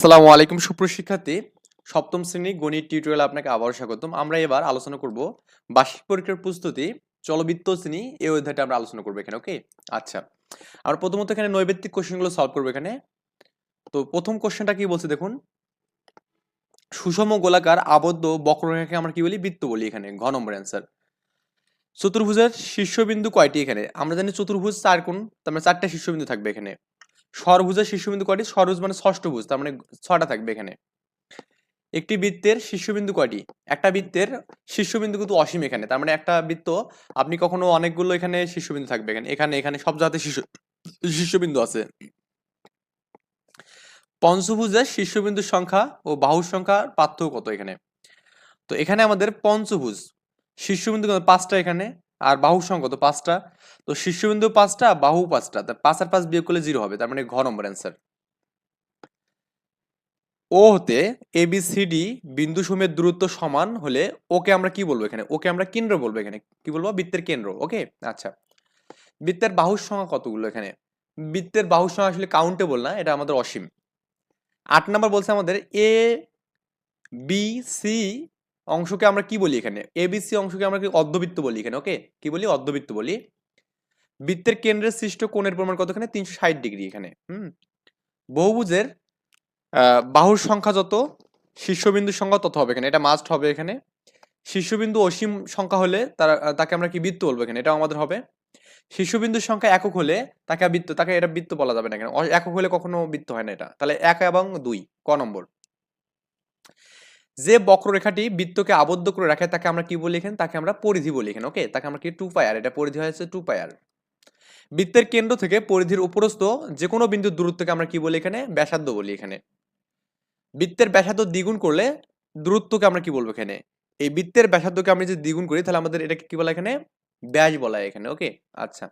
আসসালামু আলাইকুম সুপ্রশিক্ষার্থী সপ্তম শ্রেণি গণিত টিউটোরিয়াল আপনাকে আবারও স্বাগতম। আমরা এবার আলোচনা করব বার্ষিক পরীক্ষার প্রস্তুতি, চলবিত্ত শ্রেণি এই অধ্যায়টা আমরা আলোচনা করব এখানে ওকে আচ্ছা। আর প্রথমত এখানে নৈবেত্তিক কোশ্চেনগুলো সলভ করব এখানে। তো প্রথম কোশ্চেনটা কি বলছে দেখুন? সুষম গোলাকার আবদ্ধ বক্ররেখাকে আমরা কি বলি? বৃত্ত বলি এখানে, ঘ নম্বর অ্যান্সার চতুর্ভুজের শীর্ষবিন্দু কয়টি এখানে? আমরা জানি চতুর্ভুজ চার কোণ, তার মানে চারটা শীর্ষবিন্দু থাকবে এখানে। স্বরভুজের শীর্ষবিন্দু কয়টি? স্বরভুজ মানে ষষ্ঠভুজ তার মানে ছটা থাকবে এখানে। একটি বৃত্তের শীর্ষবিন্দু কয়টি? একটা বৃত্তের শীর্ষবিন্দু কিন্তু অসীম এখানে, তার মানে একটা বৃত্ত, আপনি কখনো অনেকগুলো এখানে শীর্ষবিন্দু থাকবে এখানে এখানে এখানে সব জায়গাতে শীর্ষ শীর্ষবিন্দু আছে। পঞ্চভুজের শীর্ষবিন্দুর সংখ্যা ও বাহুর সংখ্যার পার্থক্য কত এখানে? তো এখানে আমাদের পঞ্চভুজ শীর্ষবিন্দু পাঁচটা এখানে আর বাহুর সংখ্যা কত পাঁচটা। তো শীর্ষবিন্দু পাঁচটা, বাহু পাঁচটা। তার পাঁচ আর পাঁচ বিয়োগ করলে জিরো হবে, তার মানে ঘ নম্বর অ্যান্সার ও হতে এ বি সি ডি বিন্দু সময়ের দূরত্ব সমান হলে ওকে আমরা কি বলব এখানে? ওকে আমরা কেন্দ্র বলব এখানে। কি বলব? বৃত্তের কেন্দ্র, ওকে? আচ্ছা। বৃত্তের বাহুর সংখ্যা কতগুলো এখানে? বৃত্তের বাহুর সংখ্যা আসলে কাউন্টেবল না, এটা আমাদের অসীম। আট নাম্বার বলছে আমাদের এ বি সি অংশকে আমরা কি বলি এখানে? এ বি সি অংশকে আমরা কি অর্ধবৃত্ত বলি এখানে? ওকে কি বলি? অর্ধবৃত্ত বলি। বৃত্তের কেন্দ্রের সৃষ্ট কোণের পরিমাণ কত এখানে তিনশো ষাট ডিগ্রি এখানে। হুম? বহুভুজের বাহুর সংখ্যা যত, শীর্ষবিন্দুর সংখ্যা তত হবে এখানে। এটা মাস্ট হবে এখানে। শীর্ষবিন্দু অসীম সংখ্যা হলে তার, তাকে আমরা কি বৃত্ত বলব এখানে? এটা আমাদের হবে। শীর্ষবিন্দুর সংখ্যা একক হলে তাকে বৃত্ত, তাকে এটা বৃত্ত বলা যাবে না এখানে। একক হলে কখনো বৃত্ত হয় না এটা। তাহলে এক এবং দুই, ক নম্বর। যে বক্ররেখাটি বৃত্তকে আবদ্ধ করে রাখে, তাকে আমরা কি বলি এখানে? তাকে আমরা পরিধি বলি এখানে ওকে তাকে আমরা কি? টু পায়ার এটা পরিধি হয়েছে টু পায়ার বৃত্তের কেন্দ্র থেকে পরিধির উপরস্থ যে কোনো বিন্দুর দূরত্বকে আমরা কি বলি এখানে? ব্যাসার্ধ বলি এখানে। বৃত্তের ব্যাসার্ধ দ্বিগুণ করলে দূরত্বকে আমরা কি বলব এখানে? এই বৃত্তের ব্যাসার্ধকে আমরা যদি দ্বিগুণ করি, তাহলে আমাদের এটাকে কি বলা এখানে? ব্যাস বলা এখানে ওকে আচ্ছা।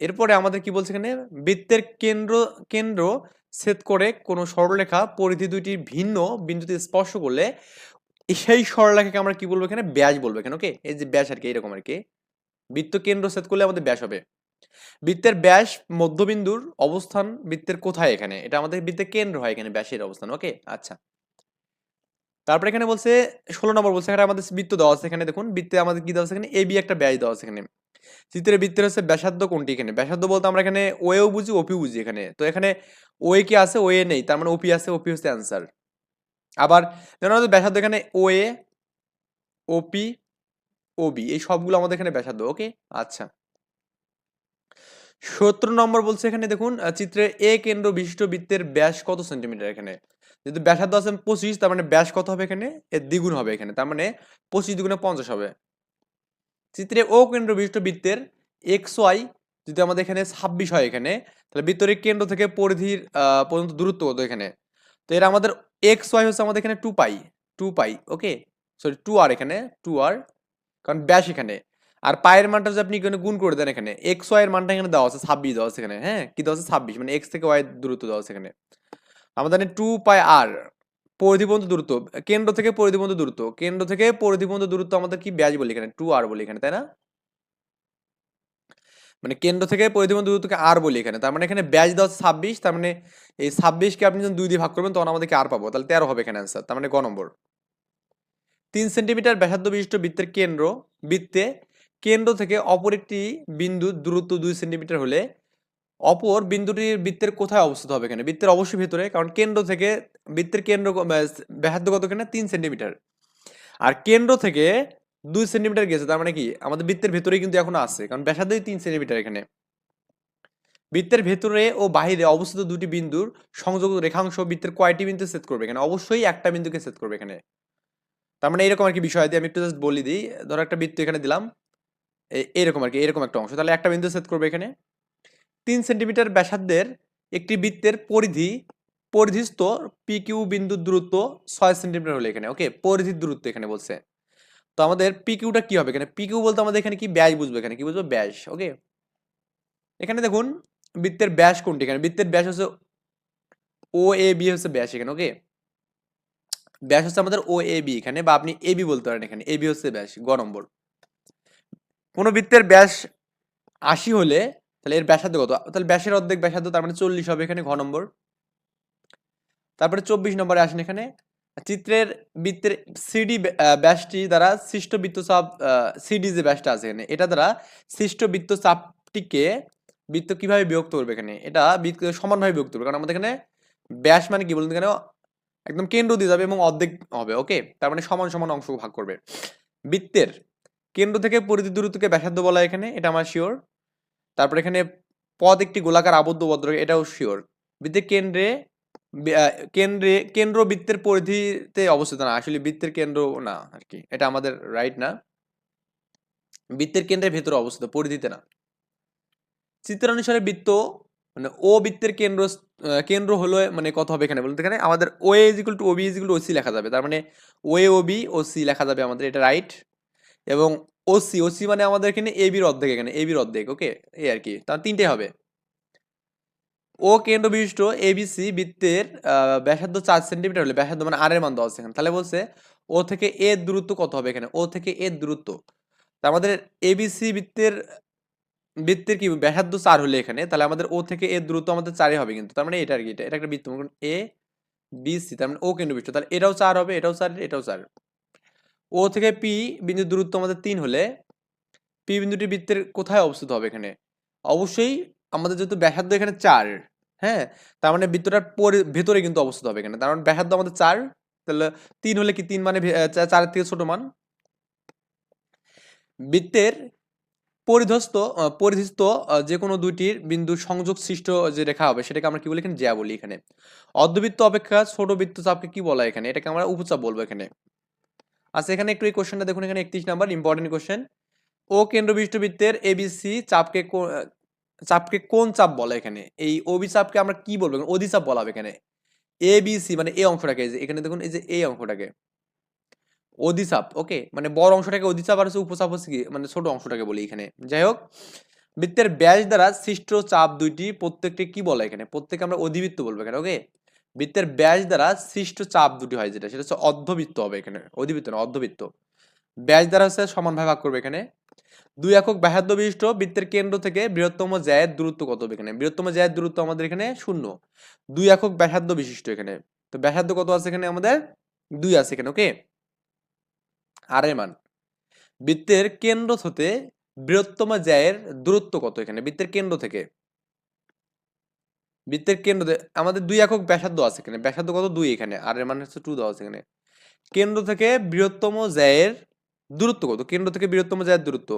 এরপরে আমাদের কি বলছে এখানে? বৃত্তের কেন্দ্র কেন্দ্র ছেদ করে কোনো সরলরেখা পরিধি দুইটি ভিন্ন বিন্দুতে স্পর্শ করলে সেই সরলরেখাকে আমরা কি বলব এখানে? ব্যাস বলব এখানে ওকে এই যে ব্যাস আর কি এরকম আর কি। বৃত্ত কেন্দ্র ছেদ করলে আমাদের ব্যাস হবে। বৃত্তের ব্যাস মধ্যবিন্দুর অবস্থান বৃত্তের কোথায় এখানে? এটা আমাদের বৃত্তের কেন্দ্র হয় এখানে, ব্যাসের অবস্থান ওকে আচ্ছা। তারপরে এখানে বলছে, ষোলো নম্বর বলছে, এখানে আমাদের বৃত্ত দেওয়া আছে এখানে, দেখুন। বৃত্তে আমাদের কি দেওয়া আছে এখানে? এবি একটা ব্যাস দেওয়া আছে এখানে। চিত্রের বৃত্তের হচ্ছে ব্যাসার্ধ কোনটি এখানে? ব্যাসার্ধ বলতে আমরা এখানে ওয়েও বুঝি ওপি বুঝি এখানে। তো এখানে ওয়ে কি আছে? ওয়ে নেই। তার মানে ওপি আছে ওপি হচ্ছে অ্যান্সার আবার ব্যাসার্ধ এখানে ওয়ে ওপি ওবি এই সবগুলো আমাদের এখানে ব্যাসার্ধ, ওকে? আচ্ছা। সত্তর নম্বর বলছে এখানে, দেখুন চিত্রে এ কেন্দ্র বিশিষ্ট বৃত্তের ব্যাস কত সেন্টিমিটার এখানে? যদি ব্যাসার্ধ আছে পঁচিশ, তার মানে ব্যাস কত হবে এখানে? এর দ্বিগুণ হবে এখানে। তার মানে পঁচিশ দ্বিগুণে পঞ্চাশ হবে। চিত্রে ও কেন্দ্র বিশিষ্ট বৃত্তের এক্স ওয়াই যদি আমাদের এখানে ছাব্বিশ হয় এখানে, তাহলে বৃত্তের কেন্দ্র থেকে পরিধির পর্যন্ত দূরত্ব কত এখানে? তো এর আমাদের এক্স ওয়াই হচ্ছে আমাদের এখানে two pi two pi okay sorry two r এখানে টু আর কারণ ব্যাস এখানে। আর পায়ের মানটা যদি আপনি এখানে গুণ করে দেন এখানে এক্স ওয়াই এর মানটা এখানে দেওয়া আছে ছাব্বিশ, দেওয়া আছে এখানে হ্যাঁ? কি দেওয়া আছে ছাব্বিশ মানে এক্স থেকে ওয়াই দূরত্ব দেওয়া আছে এখানে। আমাদের টু পাই আর পরিধি পর্যন্ত দূরত্ব, কেন্দ্র থেকে পরিধি পর্যন্ত দূরত্ব, কেন্দ্র থেকে পরিধি পর্যন্ত দূরত্ব আমাদের কি ব্যাস বলি এখানে? টু আর বলি এখানে, তাই না? মানে কেন্দ্র থেকে পরিধি পর্যন্ত দূরত্বকে আর বলি এখানে, তার মানে এখানে দেওয়া আছে ছাব্বিশ, তার মানে এই ছাব্বিশকে আপনি যখন দুই দিয়ে ভাগ করবেন, তখন আমাদেরকে আর পাবো? তাহলে তেরো হবে এখানে অ্যান্সার তার মানে গ নম্বর। তিন সেন্টিমিটার ব্যাসার্ধ বিশিষ্ট বৃত্তের কেন্দ্র, বৃত্তে কেন্দ্র থেকে অপর একটি বিন্দু দূরত্ব দুই সেন্টিমিটার হলে অপর বিন্দুটির বৃত্তের কোথায় অবস্থিত হবে এখানে? বৃত্তের অবশ্যই ভেতরে কারণ কেন্দ্র থেকে বৃত্তের কেন্দ্র ব্যাস, কত তিন সেন্টিমিটার। আর কেন্দ্র থেকে দুই সেন্টিমিটার গেছে তার মানে কি? আমাদের বৃত্তের ভেতরেই কিন্তু এখন আছে কারণ ব্যাসার্ধই তিন সেন্টিমিটার এখানে। বৃত্তের ভেতরে ও বাহিরে অবস্থিত দুটি বিন্দুর সংযোগ রেখাংশ বৃত্তের কয়টি বিন্দু সেট করবে এখানে? অবশ্যই একটা বিন্দুকে সেট করবে এখানে। তার মানে এরকম আর কি বিষয় দিয়ে আমি একটু জাস্ট বলি দিই। ধরো একটা বৃত্ত এখানে দিলাম এরকম আর কি এরকম একটা অংশ। তাহলে একটা বিন্দু সেট করবে এখানে। তিন সেন্টিমিটার ব্যাসার্ধের একটি বৃত্তের পরিধি, পরিধিস্থ পি কিউ বিন্দুর দূরত্ব ছয় সেন্টিমিটার হলে এখানে ওকে পরিধির দূরত্ব এখানে বলছে। তো আমাদের পি কিউটা কি হবে এখানে? পি কিউ বলতে আমাদের এখানে কি? ব্যাস বুঝব এখানে, কি বুঝব? ব্যাস ওকে এখানে দেখুন, বৃত্তের ব্যাস কোনটি এখানে? বৃত্তের ব্যাস হচ্ছে ও এ বি হচ্ছে ব্যাস এখানে ওকে ব্যাস হচ্ছে আমাদের ও এ বি এখানে, বা আপনি এ বি বলতে পারেন এখানে। এ বি হচ্ছে ব্যাস, গ নম্বর। কোনো বৃত্তের ব্যাস আশি হলে তাহলে এর ব্যাসার্ধ কত? তাহলে ব্যাসের অর্ধেক ব্যাসার্ধ, তার মানে চল্লিশ হবে এখানে ঘ নম্বর। তারপরে চব্বিশ নম্বরে আসেন এখানে। চিত্রের বৃত্তের সিডি ব্যাসটি দ্বারা সৃষ্ট বৃত্তচাপ সিডি যে ব্যাসটা আছে এখানে, এটা দ্বারা সৃষ্ট বৃত্তচাপটিকে বৃত্ত কীভাবে বিভক্ত করবে এখানে? এটা বৃত্ত সমানভাবে বিভক্ত করবে। কারণ আমাদের এখানে ব্যাস মানে কি বলুন এখানে একদম কেন্দ্র দিয়ে যাবে এবং অর্ধেক হবে, ওকে? তার মানে সমান সমান অংশ ভাগ করবে। বৃত্তের কেন্দ্র থেকে পরিধি দূরত্বকে ব্যাসার্ধ বলা এখানে, এটা আমার শিওর তারপর এখানে পদ একটি গোলাকার আবদ্ধ বদ্র এটাও শিওর বৃত্তের কেন্দ্রে কেন্দ্রে, কেন্দ্র বৃত্তের পরিধিতে অবস্থিত না আসলে বৃত্তের কেন্দ্র না আর কি এটা আমাদের রাইট না। বৃত্তের কেন্দ্রের ভেতরে অবস্থিত, পরিধিতে না। চিত্রানুসারে বৃত্ত মানে ও বৃত্তের কেন্দ্র কেন্দ্র হলো মানে কত হবে এখানে? বলুন এখানে আমাদের O A equal to OB equal to O C লেখা যাবে, তার মানে ও এ ওবি ও সি লেখা যাবে আমাদের, এটা রাইট এবং ওসি ওসি মানে আমাদের এখানে এ বির অর্ধেক এখানে এ বির অর্ধেক ওকে এই আর কি, তার তিনটে হবে। ও কেন্দ্র বিশিষ্ট এবিসি বৃত্তের ব্যাসার্ধ চার সেন্টিমিটার হলে, ব্যাসার্ধ মানে আর এর মান আছে এখানে। তাহলে বলছে ও থেকে এর দূরত্ব কত হবে এখানে? ও থেকে এর দূরত্ব। তা আমাদের এবিসি বৃত্তের বৃত্তের কি, ব্যাসার্ধ চার হলে এখানে, তাহলে আমাদের ও থেকে এর দূরত্ব আমাদের চারই হবে কিন্তু। তার মানে এটা আর কি, এটা একটা বৃত্ত এ বি সি তার মানে ও কেন্দ্র বিশিষ্ট, তাহলে এটাও চার হবে, এটাও চার এটাও চার। ও থেকে পি বিন্দুর দূরত্ব আমাদের তিন হলে পি বিন্দুটি বৃত্তের কোথায় অবস্থিত হবে এখানে? অবশ্যই আমাদের যেহেতু ব্যাসার্ধ এখানে চার হ্যাঁ? তার মানে বৃত্তটার পরি- ভেতরে কিন্তু অবস্থিত হবে এখানে। তার মানে ব্যাসার্ধ আমাদের চার তাহলে তিন হলে কি তিন মানে চারের থেকে ছোট মান? বৃত্তের পরিধস্ত আহ, যে কোনো দুইটির বিন্দু সংযোগ সৃষ্ট যে রেখা হবে সেটাকে আমরা কি বলি এখানে? জ্যা বলি এখানে। অর্ধবৃত্ত অপেক্ষা ছোট বৃত্ত চাপকে কি বলা এখানে? এটাকে আমরা উপচাপ বলব এখানে। আচ্ছা এখানে একটু এই কোশ্চেনটা দেখুন, এখানে একত্রিশ নাম্বার ইম্পর্টেন্ট কোশ্চেন ও কেন্দ্র বিশিষ্ট বৃত্তের এবিসি চাপকে চাপকে কোন চাপ বলে এখানে? এই ওবি চাপকে আমরা কি বলব? এখানে? অধিচাপ বলা হবে এখানে। এ বি সি মানে এই অংশটাকে এখানে দেখুন, এই যে এই অংশটাকে। অধিচাপ ওকে মানে বড় অংশটাকে অধিচাপ আর হচ্ছে উপচাপ হচ্ছে কি? মানে ছোট অংশটাকে বলি এখানে। যাই হোক, বৃত্তের ব্যাস দ্বারা সৃষ্ট চাপ দুইটি প্রত্যেকটি কি বলে এখানে? প্রত্যেকে আমরা অধিবৃত্ত বলব এখানে ওকে বৃত্তের ব্যাস দ্বারা সৃষ্ট চাপ দুটি হয় যেটা, সেটা হচ্ছে অর্ধবৃত্ত হবে এখানে, অধিবৃত্ত না, অর্ধবৃত্ত। ব্যাস দ্বারা হচ্ছে সমানভাবে ভাগ করবে এখানে। দুই একক ব্যাসার্ধ বিশিষ্ট বৃত্তের কেন্দ্র থেকে বৃহত্তম জ্যায়ের দূরত্ব কত হবে এখানে? বৃহত্তম জ্যায়ের দূরত্ব আমাদের এখানে শূন্য। দুই একক ব্যাসার্ধ বিশিষ্ট এখানে। তো ব্যাসার্ধ কত আছে এখানে? আমাদের দুই আছে এখানে, ওকে? আর এর মান। বৃত্তের কেন্দ্র হতে বৃহত্তম জ্যায়ের দূরত্ব কত এখানে? বৃত্তের কেন্দ্র থেকে। বৃত্তের কেন্দ্র আমাদের দুই একক ব্যাসার্ধ আছে এখানে। ব্যাসার্ধ কত? দুই এখানে। আর এর মান হচ্ছে টু দেওয়া আছে এখানে। কেন্দ্র থেকে বৃহত্তম জ্যায়ের দূরত্ব কত? কেন্দ্র থেকে বৃহত্তম জ্যায়ের দূরত্ব।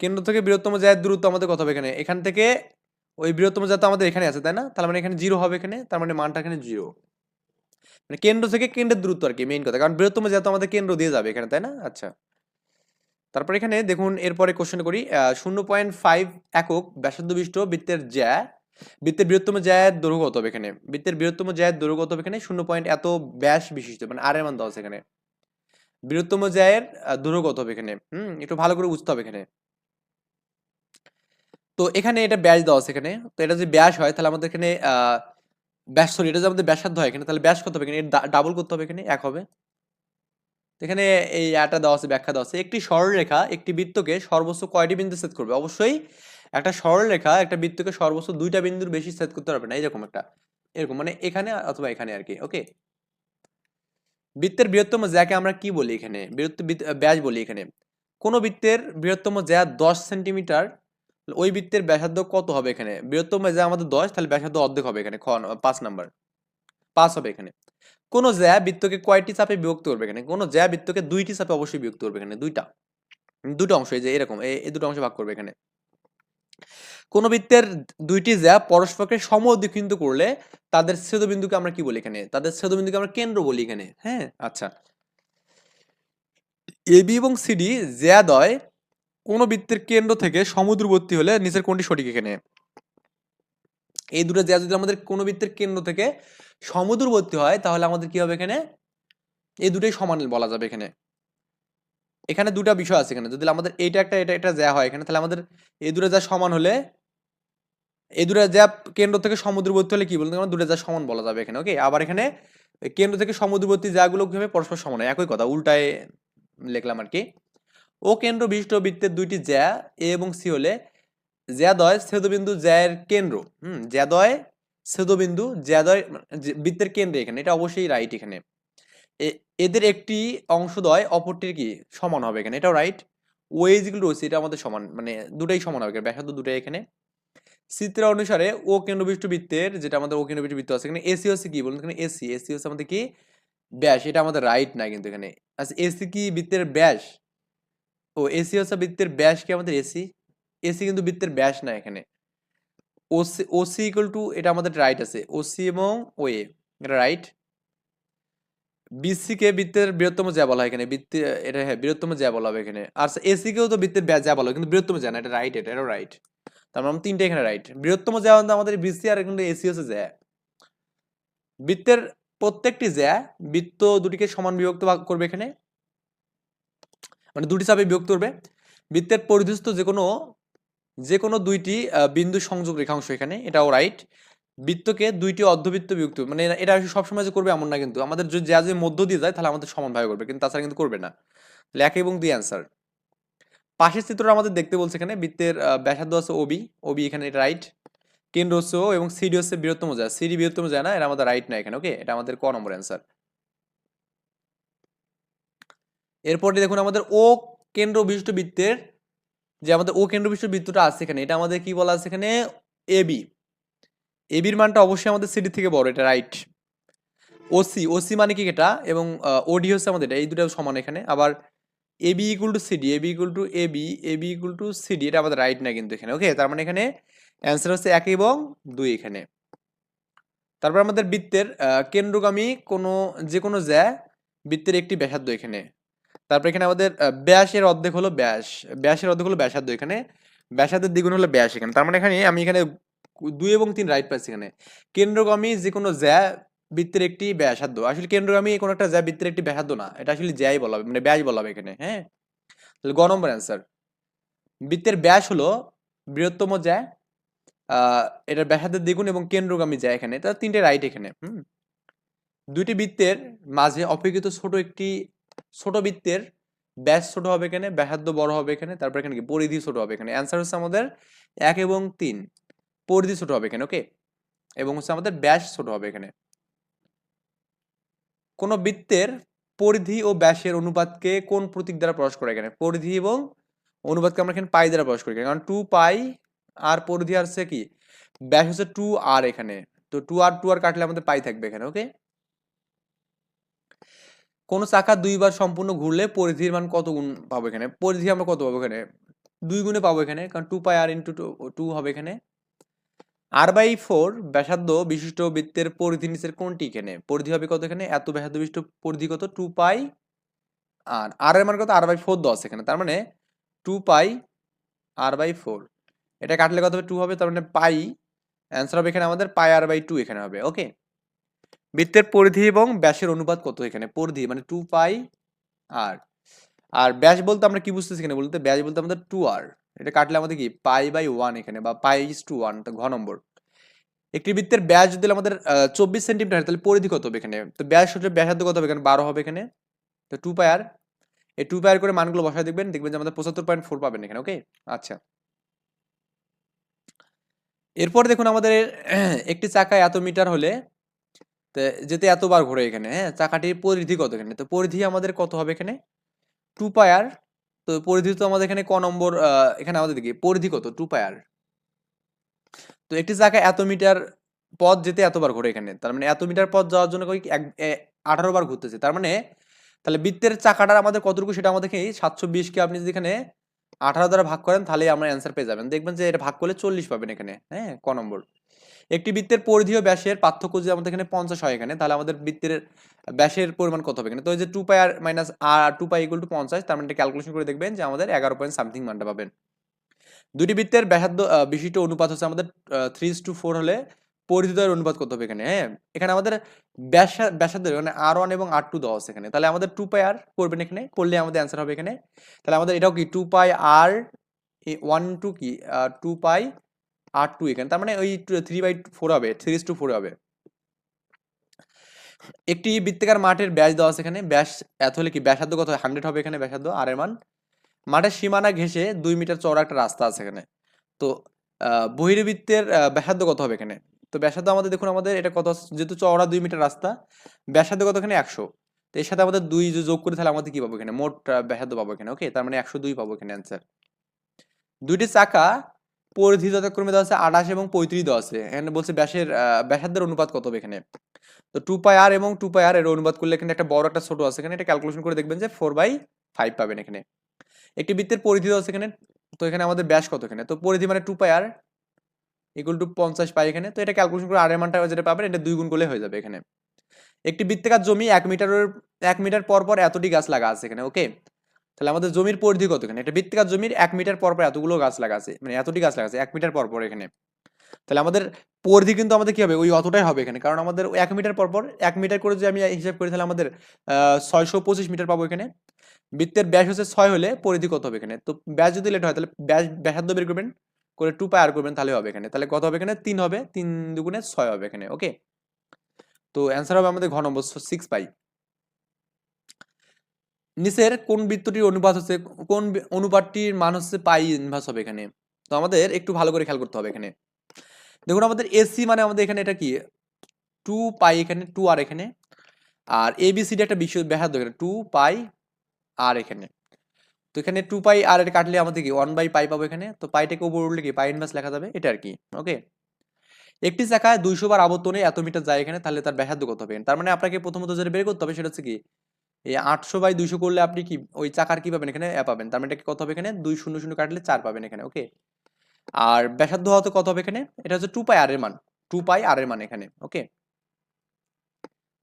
কেন্দ্র থেকে বৃহত্তম জ্যায়ের দূরত্ব আমাদের কত হবে এখানে? এখান থেকে ওই বৃহত্তম জ্যা তো আমাদের এখানে আছে, তাই না? তার মানে এখানে জিরো হবে এখানে, তার মানে মানটা এখানে জিরো মানে কেন্দ্র থেকে কেন্দ্রের দূরত্ব আর কি মেইন কথা। কারণ বৃহত্তম জ্যা তো আমাদের কেন্দ্র দিয়ে যাবে এখানে, তাই না? আচ্ছা। তারপর এখানে দেখুন এরপরে কোশ্চেন করি শূন্য পয়েন্ট ফাইভ একক ব্যাসার্ধ বিশিষ্ট বৃত্তের জ্যা বৃত্তের বৃহত্তম জ্যায়ের দৈর্ঘ্য কত হবে এখানে? বৃত্তের বৃহত্তম জ্যায়ের দৈর্ঘ্য কত হবে এখানে? শূন্য পয়েন্ট এত ব্যাস বিশিষ্ট মানে আর এর মান আছে এখানে। বৃহত্তম জ্যায়ের দৈর্ঘ্য কত হবে এখানে? হুম একটু ভালো করে বুঝতে হবে এখানে। তো এখানে এটা ব্যাস দেওয়া আছে এখানে। তো এটা যদি ব্যাস হয় তাহলে আমাদের এখানে আহ, ব্যাস সরি এটা যদি আমাদের ব্যাসার্ধ হয় এখানে তাহলে ব্যাস কত হবে এখানে? ডাবল করতে হবে এখানে এক হবে। এখানে এই এটা দেওয়া আছে, ব্যাখ্যা দেওয়া আছে। একটি সরলরেখা একটি বৃত্তকে সর্বোচ্চ কয়টি বিন্দু ছেদ করবে? অবশ্যই একটা সরলরেখা একটা বৃত্তকে সর্বোচ্চ দুইটা বিন্দুর বেশি ছেদ করতে পারবে না, এরকম একটা, এরকম মানে এখানে অথবা এখানে আর কি, ওকে? বৃত্তের বৃহত্তম জ্যাকে আমরা কি বলি এখানে? বৃত্ত- ব্যাস বলি এখানে। কোন বৃত্তের বৃহত্তম জ্যা দশ সেন্টিমিটার, ওই বৃত্তের ব্যাসার্ধ কত হবে এখানে? বৃহত্তম জ্যা আমাদের দশ, তাহলে ব্যাসার্ধ অর্ধেক হবে এখানে, খ, পাঁচ নাম্বার, পাঁচ হবে এখানে। কোন জ্যা বৃত্তকে কয়টি চাপে বিভক্ত করবে এখানে? কোনো জ্যা বৃত্তকে দুইটি চাপে অবশ্যই বিভক্ত করবে এখানে, দুইটা। দুটো অংশ, এই যে এরকম, এই দুটো অংশে ভাগ করবে এখানে। কোন বৃত্তের দুইটি জ্যা পরস্পরকে সমদ্বিখণ্ড করলে তাদের ছেদবিন্দুকে আমরা কি বলি এখানে? তাদের ছেদবিন্দুকে আমরা কেন্দ্র বলি এখানে হ্যাঁ? আচ্ছা। এবি এবং সিডি জ্যাদয় কোন বৃত্তের কেন্দ্র থেকে সমুদ্রবর্তী হলে নিচের কোনটি সঠিক এখানে। এই দুটো জ্যা যদি আমাদের কোন বৃত্তের কেন্দ্র থেকে সমুদ্রবর্তী হয়, তাহলে আমাদের কি হবে এখানে? এই দুটোই সমান বলা যাবে এখানে। এখানে দুটা বিষয় আছে এখানে। যদি আমাদের এইটা একটা, এটা একটা জ্যা হয় এখানে, তাহলে আমাদের এই দুটো যা সমান হলে, এই দুটো যা কেন্দ্র থেকে সমুদ্রবর্তী হলে কি বলতে আমরা দুটো যা সমান বলা যাবে এখানে, ওকে? আবার এখানে কেন্দ্র থেকে সমুদ্রবর্তী জায়গাগুলো কি হবে? পরস্পর সমান হয়। একই কথা, উল্টায় লিখলাম আর কি। ও কেন্দ্র বিশিষ্ট বৃত্তের দুইটি জ্যা এ এবং সি হলে, জ্যাদয় ছেদবিন্দু জ্যায়ের কেন্দ্র। হুম, জ্যাদয় ছেদবিন্দু জ্যাদয় বৃত্তের কেন্দ্রে এখানে, এটা অবশ্যই রাইট এখানে। এদের একটি অংশদ্বয় অপরটির কি? সমান হবে এখানে। এটাও right O is equal to OC এটা আমাদের সমান মানে দুটাই সমান হবে এখানে, ব্যাসার্ধ দুটাই এখানে। চিত্র অনুসারে ও কেন্দ্রবিষ্ট বৃত্তের, যেটা আমাদের ও কেন্দ্রবিষ্ট বৃত্ত আছে এখানে এসি হচ্ছে কি বলুন? এখানে এসি এসি হচ্ছে আমাদের কি? ব্যাস, এটা আমাদের রাইট না কিন্তু এখানে। আচ্ছা এসি কি বৃত্তের ব্যাস? ও এসি হচ্ছে বৃত্তের ব্যাস কি আমাদের এসি এসি কিন্তু বৃত্তের ব্যাস না এখানে। ওসি ওসি ইকুয়াল টু এটা আমাদের রাইট আছে। ওসি এবং ওএ এটা রাইট বিসিকে বৃত্তের বৃহত্তম জ্যা বলা হয় এখানে, বৃত্তে, এটা হ্যাঁ বৃহত্তম জ্যা বলা হবে এখানে। আর এসি কেও তো বৃত্তের জ্যা বলা হয়, কিন্তু বৃহত্তম জ্যা না, এটা রাইট এটা এটাও রাইট তার মানে তিনটে এখানে রাইট বৃহত্তম জ্যা আমাদের বিসি আর কিন্তু এসি হচ্ছে জ্যা বৃত্তের প্রত্যেকটি জ্যা বৃত্ত দুটিকে সমান বিভক্ত করবে এখানে। মানে দুটি চাপে বিভক্ত করবে। বৃত্তের পরিধস্থ যে কোনো যে কোনো দুইটি বিন্দু সংযোগ রেখাংশ এখানে, এটাও রাইট বৃত্তকে দুইটি অর্ধবৃত্ত বিভক্ত মানে এটা সবসময় যে করবে এমন না কিন্তু। আমাদের যদি যা যে মধ্য দিয়ে যায়, তাহলে আমাদের সমানভাবে করবে, কিন্তু তাছাড়া কিন্তু করবে না। তাহলে এক এবং দুই অ্যান্সার পাশের চিত্রটা আমাদের দেখতে বলছে এখানে, বৃত্তের ব্যাসার্ধ আছে ওবি ওবি এখানে রাইট কেন্দ্র হচ্ছে ও এবং সিডি হচ্ছে বৃহত্তম যায়। সিডি বৃহত্তম যায় না এটা আমাদের রাইট না এখানে, ওকে? এটা আমাদের ক নম্বর অ্যান্সার এরপরে দেখুন, আমাদের ও কেন্দ্র বিশিষ্ট বৃত্তের যে আমাদের ও কেন্দ্র বিশিষ্ট বৃত্তটা আছে এখানে, এটা আমাদের কি বলা আছে এখানে? এ এবি এবির মানটা অবশ্যই আমাদের সিডি থেকে বড়, এটা রাইট ওসি ওসি মানে কি এটা? এবং ওডি হচ্ছে আমাদের এটা এই দুটো সমান এখানে। আবার A AB equal to CD AB equal to AB AB equal to CD এটা আমাদের রাইট না কিন্তু এখানে ওকে তার মানে এখানে অ্যান্সার হচ্ছে এক এবং দুই এখানে। তারপর আমাদের বৃত্তের কেন্দ্রগামী কোনো যে কোনো জ্যা, বৃত্তের একটি ব্যাসার্ধ এখানে। তারপর এখানে আমাদের ব্যাসের অর্ধেক হলো ব্যাস। ব্যাসের অর্ধেক হলো ব্যাসার্ধ এখানে। ব্যাসার্ধের দ্বিগুণ হলো ব্যাস এখানে। তার মানে এখানে আমি এখানে দুই এবং তিন রাইট পাচ্ছি এখানে। কেন্দ্রগামী যে কোনো জ্যা বৃত্তের একটি ব্যাসার্ধ। আসলে কেন্দ্রগামী কোনো একটা জ্যা বৃত্তের একটি ব্যাসার্ধ না। এটা আসলে জ্যাই বলা হবে মানে ব্যাস বলা হবে এখানে হ্যাঁ? তাহলে গ নম্বর অ্যান্সার বৃত্তের ব্যাস হলো বৃহত্তম জ্যা এটার ব্যাসার্ধের দ্বিগুণ এবং কেন্দ্রগামী জ্যা এখানে। তার তিনটে রাইট এখানে, হুম? দুইটি বৃত্তের মাঝে অপেক্ষিত ছোট একটি ছোট বৃত্তের, ব্যাস ছোট হবে এখানে, ব্যাসার্ধ বড় হবে এখানে, তারপর এখানে কি? পরিধি ছোট হবে এখানে। অ্যান্সার হচ্ছে আমাদের এক এবং তিন। পরিধি ছোট হবে এখানে ওকে এবং হচ্ছে আমাদের ব্যাস ছোট হবে এখানে। কোন বৃত্তের পরিধি ও ব্যাসের অনুপাতকে কোন প্রতীক দ্বারা প্রকাশ করে এখানে? পরিধি এবং অনুপাতকে আমরা এখানে পাই দ্বারা প্রকাশ করি কারণ টু পাই আর পরিধি আর হচ্ছে কি? ব্যাস হচ্ছে টু আর এখানে। তো টু আর টু আর কাটলে আমাদের পাই থাকবে এখানে ওকে কোন চাকা দুইবার সম্পূর্ণ ঘুরলে পরিধির মান কত গুণ পাবো এখানে? পরিধি আমরা কত পাবো এখানে? দুই গুণে পাবো এখানে, কারণ two pi r into two হবে এখানে। আর বাই ফোর ব্যাসার্ধ বিশিষ্ট বৃত্তের পরিধি নিচের কোনটি এখানে। পরিধি হবে কত এখানে? এত ব্যাসার্ধ বিশিষ্ট পরিধি কত? টু পাই আর আর এর মান কত? আর বাই ফোর দশ এখানে। তার মানে two pi r by four এটা কাটলে কত হবে? টু হবে, তার মানে পাই অ্যান্সার হবে এখানে আমাদের পাই আর বাই টু এখানে হবে ওকে বৃত্তের পরিধি এবং ব্যাসের অনুপাত কত এখানে? পরিধি মানে টু পাই আর আর ব্যাস বলতে আমরা কি বুঝতেছি এখানে বলতে? ব্যাস বলতে আমাদের টু আর এটা কাটলে আমাদের কি? পাই বাই ওয়ান এখানে, বা পাই ইস টু ওয়ান ঘ নম্বর। একটি বৃত্তের ব্যাস যদি আমাদের চব্বিশ সেন্টিমিটার তাহলে পরিধি কত হবে এখানে? তো ব্যাস হচ্ছে ব্যাসার্ধ কত হবে এখানে? বারো হবে এখানে। তো টু পাই আর এই টু পাই আর করে মানগুলো বসায় দেখবেন দেখবেন যে আমাদের পঁচাত্তর পয়েন্ট ফোর পাবেন এখানে ওকে আচ্ছা। এরপর দেখুন আমাদের, একটি চাকা এত মিটার হলে যেতে এতবার ঘোরে এখানে হ্যাঁ? চাকাটির পরিধি কত এখানে? তো পরিধি আমাদের কত হবে এখানে? টু পায়ার তো পরিধি তো আমাদের এখানে ক নম্বর এখানে আমাদের দেখি, পরিধি কত? টু পায়ার তো একটি চাকা এত মিটার পথ যেতে এতবার ঘোরে এখানে, তার মানে এত মিটার পথ যাওয়ার জন্য কই এক আঠারো বার ঘুরতেছে, তার মানে তাহলে বৃত্তের চাকাটার আমাদের কতটুকু সেটা আমাদেরকে সাতশো বিশকে আপনি যদি এখানে আঠারো দ্বারা ভাগ করেন তাহলে আমরা অ্যান্সার পেয়ে যাবেন। দেখবেন যে এটা ভাগ করলে চল্লিশ পাবেন এখানে হ্যাঁ? ক নম্বর। একটি বৃত্তের পরিধি ও ব্যাসের, পার্থক্য যদি আমাদের এখানে পঞ্চাশ হয় এখানে, তাহলে আমাদের বৃত্তের ব্যাসের পরিমাণ কত হবে এখানে? তো যে two pi r minus r two pi equal to পঞ্চাশ, তার মানে ক্যালকুলেশন করে দেখবেন যে আমাদের এগারো পয়েন্ট সামথিং মানটা পাবেন। দুটি বৃত্তের ব্যাসার্ধ বিশিষ্ট অনুপাত হচ্ছে আমাদের থ্রি টু ফোর হলে পরিধিদ্বয়ের অনুপাত কত হবে এখানে হ্যাঁ? এখানে আমাদের ব্যাসা ব্যাসার্ধ মানে আর ওয়ান এবং আর টু দেওয়া আছে এখানে। তাহলে আমাদের টু পাই আর করবেন এখানে, করলে আমাদের অ্যান্সার হবে এখানে। তাহলে আমাদের এটাও কি? Two pi r one two কি? টু পাই আর টু এখানে। তার মানে ওই থ্রি বাই ফোর হবে থ্রি টু ফোর হবে। একটি বৃত্তাকার মাঠের ব্যাস দেওয়া আছে এখানে। ব্যাস এত হলে কি? ব্যাসার্ধ কত হান্ড্রেড হবে এখানে ব্যাসার্ধ আর এর মান। মাঠের সীমানা ঘেঁষে দুই মিটার চওড়া একটা রাস্তা আছে এখানে। তো বহির্বৃত্তের ব্যাসার্ধ কত হবে এখানে? তো ব্যাসার্ধ আমাদের, দেখুন আমাদের এটা কত যেহেতু চওড়া দুই মিটার রাস্তা, ব্যাসার্ধ কত এখানে? একশো। তো এর সাথে আমাদের দুই যোগ করে, তাহলে আমাদের কি পাবো এখানে? মোট ব্যাসার্ধ পাবো এখানে। ওকে? তার মানে একশো দুই পাবো এখানে অ্যান্সার দুইটি চাকা পরিধি যথাক্রমে দেওয়া আছে আঠাশ এবং পঁয়ত্রিশ দেওয়া আছে। এখানে বলছে ব্যাসের ব্যাসার্ধের অনুপাত কত হবে এখানে? তো টু পাই আর এবং টু পাই আর এর অনুপাত করলে এখানে একটা বড় একটা ছোট আছে। এখানে এটা ক্যালকুলেশন করে দেখবেন যে ফোর বাই ফাইভ পাবেন এখানে। একটি বৃত্তের পরিধি আছে এখানে। তো এখানে আমাদের ব্যাস কত এখানে? তো পরিধি মানে two pi r equal to পঞ্চাশ পাই এখানে। তো এটা ক্যালকুলেশন করে এর মানটা যেটা পাবেন, এটা দুই গুণ করলে হয়ে যাবে এখানে। একটি বৃত্তাকার জমি এক মিটারের এক মিটার পর পর এতটি গাছ লাগা আছে এখানে ওকে তাহলে আমাদের জমির পরিধি কত এখানে এটা বৃত্তাকার জমির এক মিটার পর পর এতগুলো গাছ লাগা আছে মানে এতটি গাছ লাগা আছে এক মিটার পর পর এখানে। তাহলে আমাদের পরিধি কিন্তু আমাদের কি হবে? ওই অতটাই হবে এখানে, কারণ আমাদের এক মিটার পর পর, এক মিটার করে যদি আমি হিসাব করি, তাহলে আমাদের ছয়শো পঁচিশ মিটার পাবো এখানে। বৃত্তের ব্যাস হচ্ছে ছয় হলে পরিধি কত হবে এখানে? তো ব্যাস যদি লেট হয়, তাহলে ব্যাস, ব্যাসার্ধ বের করবেন, করে টু পাই আর করবেন, তাহলে হবে এখানে। তাহলে কত হবে এখানে? তিন হবে, তিন দুগুণে ছয় হবে এখানে ওকে তো অ্যান্সার হবে আমাদের ঘ নম্বর সিক্স পাই নিচের কোন বৃত্তটির অনুপাত হচ্ছে, কোন অনুপাতটির মান হচ্ছে পাই ইনভার্স হবে এখানে। তো আমাদের একটু ভালো করে খেয়াল করতে হবে এখানে। দেখুন, আমাদের এসি মানে আমাদের এখানে এটা কি? টু পাই এখানে টু আর এখানে, আর এবিসিডি একটা বিশ্ব ব্যাসার্ধ এখানে টু পাই আর এখানে। তো এখানে টু পাই আর এর কাটলে আমাদের কি ওয়ান বাই পাই পাবো এখানে। তো পাইটাকে উপর উঠলে কি পাই ইনভার্স লেখা যাবে, এটা আর কি ওকে একটি চাকায় দুইশো বার আবর্তনে এত মিটার যায় এখানে, তাহলে তার ব্যাসার্ধ কত হবে? তার মানে আপনাকে প্রথমত যেটা বের করতে হবে সেটা হচ্ছে কি এই আটশো বাই দুইশো করলে আপনি কি, ওই চাকার কি পাবেন এখানে? পাবেন। তার মানে এটা কত হবে এখানে? দুই শূন্য শূন্য কাটলে চার পাবেন এখানে, ওকে? আর ব্যাসার্ধ তো কত হবে এখানে? এটা হচ্ছে টু পাই আর এর মান। টু পাই আর এর মান এখানে, ওকে?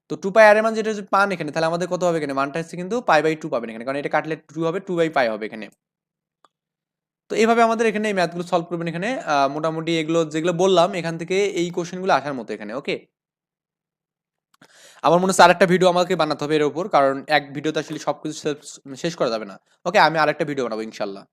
তো টু পাই আর এর মান যেটা হচ্ছে পান এখানে, তাহলে আমাদের কত হবে এখানে? মানটা হচ্ছে কিন্তু পাই বাই টু পাবেন এখানে, কারণ এটা কাটলে টু হবে টু বাই পাই হবে এখানে। তো এইভাবে আমাদের এখানে এই ম্যাথগুলো সলভ করবেন এখানে। মোটামুটি এগুলো, যেগুলো বললাম, এখান থেকে এই কোশ্চেনগুলো আসার মতো এখানে, ওকে? আমার মনে হচ্ছে আরেকটা ভিডিও আমাকে বানাতে হবে এর উপর, কারণ এক ভিডিওতে আসলে সবকিছু শেষ- শেষ করা যাবে না। ওকে আমি আরেকটা ভিডিও বানাবো, ইনশাল্লাহ।